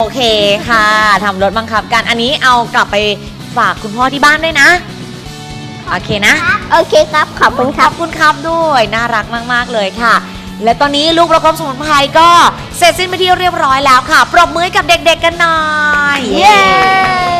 โอเคค่ะทำรถบังคับกันอันนี้เอากลับไปฝากคุณพ่อที่บ้านด้วยนะโอเคนะโอเคครับขอบคุณคขรัอบบคุณครับด้วยน่ารักมากๆเลยค่ะ และตอนนี้ลูกประคบสมุนไพรก็เสร็จสิ้นไปที่เรียบร้อยแล้วค่ะ ปรบมือให้กับเด็กๆกันหน่อย เย้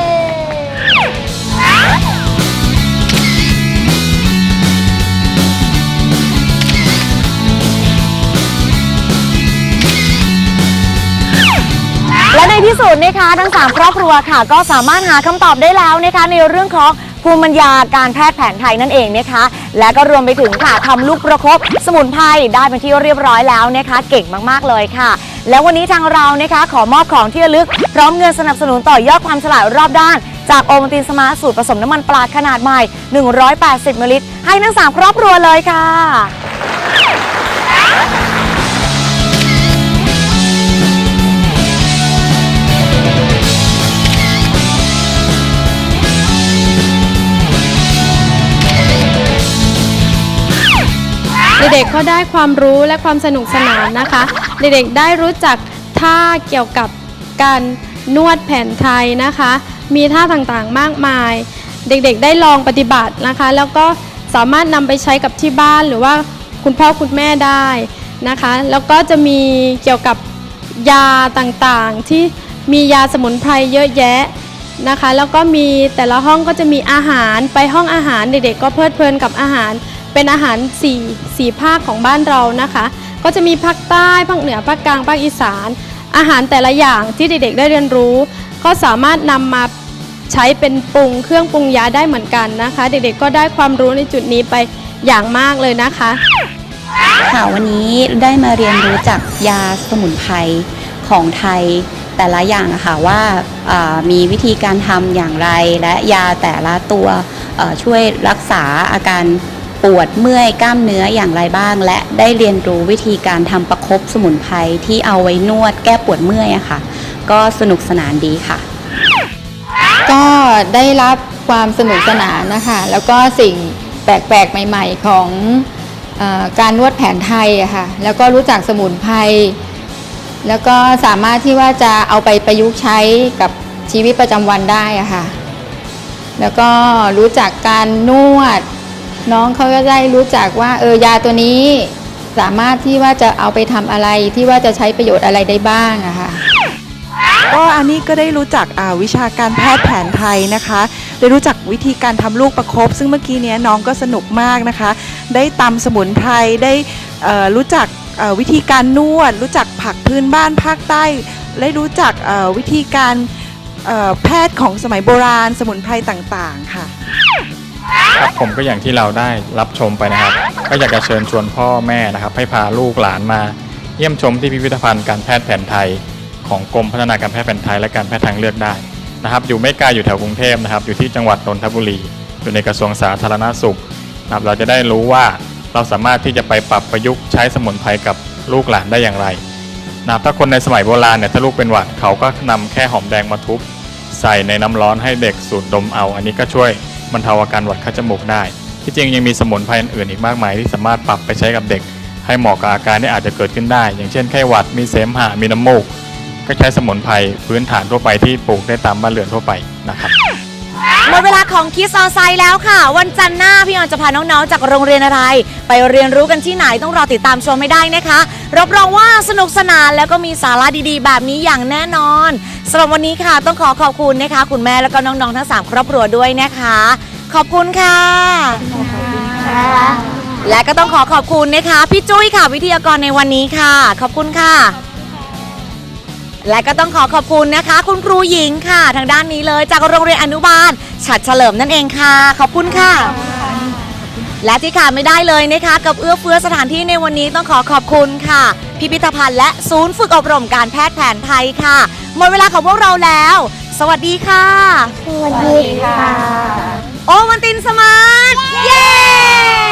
ที่สุดนะคะทั้ง3ครอบครัวค่ะ ก็สามารถหาคำตอบได้แล้วนะคะในเรื่องของภูมิปัญญาการแพทย์แผนไทยนั่นเองนะคะ และก็รวมไปถึงค่ะทำลูกประคบสมุนไพรได้เป็นที่เรียบร้อยแล้วนะคะ เก่งมากๆเลยค่ะ แล้ววันนี้ทางเรานะคะขอมอบของที่ระลึก พร้อมเงินสนับสนุนต่อยอดความฉลาดรอบด้าน จากโอมตินสมาสูตรผสมน้ำมันปลาขนาดใหม่ 180มิลลิลิตรให้ทั้งสามครอบครัวเลยค่ะ เด็กๆก็ได้ความรู้และความสนุกสนานนะคะ เด็กๆได้รู้จักท่าเกี่ยวกับการนวดแผนไทยนะคะ มีท่าต่างๆมากมาย เด็กๆได้ลองปฏิบัตินะคะ แล้วก็สามารถนำไปใช้กับที่บ้านหรือว่าคุณพ่อคุณแม่ได้นะคะ แล้วก็จะมีเกี่ยวกับยาต่างๆ ที่มียาสมุนไพรเยอะแยะนะคะ แล้วก็มีแต่ละห้องก็จะมีอาหารไปห้องอาหารเด็กๆก็เพลิดเพลินกับอาหาร เป็นอาหารสี่สี่ภาคของบ้านเรานะคะ ก็จะมีภาคใต้ภาคเหนือภาคกลางภาคอีสาน อาหารแต่ละอย่างที่เด็กๆได้เรียนรู้ ก็สามารถนำมาใช้เป็นปรุงเครื่องปรุงยาได้เหมือนกันนะคะ เด็กๆก็ได้ความรู้ในจุดนี้ไปอย่างมากเลยนะคะ ค่ะวันนี้ได้มาเรียนรู้จากยาสมุนไพรของไทยแต่ละอย่างอะค่ะว่าามีวิธีการทำอย่างไรและยาแต่ละตัวช่วยรักษาอาการ ปวดเมื่อยกล้ามเนื้ออย่างไรบ้าง และได้เรียนรู้วิธีการทำประคบสมุนไพรที่เอาไว้นวดแก้ปวดเมื่อยอะค่ะ ก็สนุกสนานดีค่ะ ก็ได้รับความสนุกสนานนะคะ แล้วก็สิ่งแปลกๆใหม่ ๆ ของอการนวดแผนไทยอะค่ะ แล้วก็รู้จักสมุนไพรแล้วก็สามารถที่ว่าจะเอาไปประยุกต์ใช้กับชีวิตประจำวันได้อะค่ะ แล้วก็รู้จักการนวด น้องเขาก็ได้รู้จักว่าเออยาตัวนี้สามารถที่ว่าจะเอาไปทำอะไรที่ว่าจะใช้ประโยชน์อะไรได้บ้างอะค่ะก็อันนี้ก็ได้รู้จักวิชาการแพทย์แผนไทยนะคะ ได้รู้จักวิธีการทำลูกประคบซึ่งเมื่อกี้เนี้ยน้องก็สนุกมากนะคะ ได้ตำสมุนไพรได้รู้จักวิธีการนวด รู้จักผักพื้นบ้านภาคใต้ ได้รู้จักวิธีการแพทย์ของสมัยโบราณสมุนไพรต่างๆค่ะ ครับผมก็อย่างที่เราได้รับชมไปนะครับ ก็อยากจะเชิญชวนพ่อแม่นะครับ ให้พาลูกหลานมา เยี่ยมชมที่พิพิธภัณฑ์การแพทย์แผนไทย ของกรมพัฒนาการแพทย์แผนไทยและการแพทย์ทางเลือกได้นะครับ อยู่ไม่ไกลอยู่แถวกรุงเทพนะครับ อยู่ที่จังหวัดนนทบุรี อยู่ในกระทรวงสาธารณสุขนะครับเราจะได้รู้ว่าเราสามารถที่จะไปปรับประยุกต์ใช้สมุนไพรกับลูกหลานได้อย่างไรนะครับถ้าคนในสมัยโบราณเนี่ยถ้าลูกเป็นหวัดเขาก็นำแค่หอมแดงมาทุบใส่ในน้ำร้อนให้เด็กสูดดมเอา อันนี้ก็ช่วย บรรเทาอาการหวัดคัดจมูกได้ ที่จริงยังมีสมุนไพรอื่นอีกมากมายที่สามารถปรับไปใช้กับเด็ก ให้เหมาะกับอาการที่อาจจะเกิดขึ้นได้ อย่างเช่นไข้หวัดมีเสมหะมีน้ำมูกก็ใช้สมุนไพรพื้นฐานทั่วไปที่ปลูกได้ตามบ้านเรือนทั่วไปนะครับ หมดเวลาของคิสออนไซด์แล้วค่ะ วันจันทร์หน้าพี่ออนจะพาน้องๆจากโรงเรียนอะไร ไปเรียนรู้กันที่ไหนต้องรอติดตามชมไม่ได้นะคะรับรองว่าสนุกสนานแล้วก็มีสาระดีๆ แบบนี้อย่างแน่นอนสำหรับวันนี้ค่ะต้องขอขอบคุณนะคะ คุณแม่แล้วก็น้องๆทั้งสามครอบครัวด้วยนะคะ ขอบคุณค่ะ และก็ต้องขอขอบคุณนะคะ พี่จุ้ยค่ะ วิทยากรในวันนี้ค่ะ ขอบคุณค่ะ และก็ต้องขอขอบคุณนะคะ คุณครูหญิงค่ะ ทางด้านนี้เลยจากโรงเรียนอนุบาลฉัดเฉลิมนั่นเองค่ะ ขอบคุณค่ะ และที่ขาดไม่ได้เลยนะคะ กับเอื้อเฟื้อสถานที่ในวันนี้ต้องขอขอบคุณค่ะ พิพิธภัณฑ์และศูนย์ฝึกอบรมการแพทย์แผนไทยค่ะ หมดเวลาของพวกเราแล้ว สวัสดีค่ะ สวัสดีค่ะ โอวันตินสมาร์ทเย้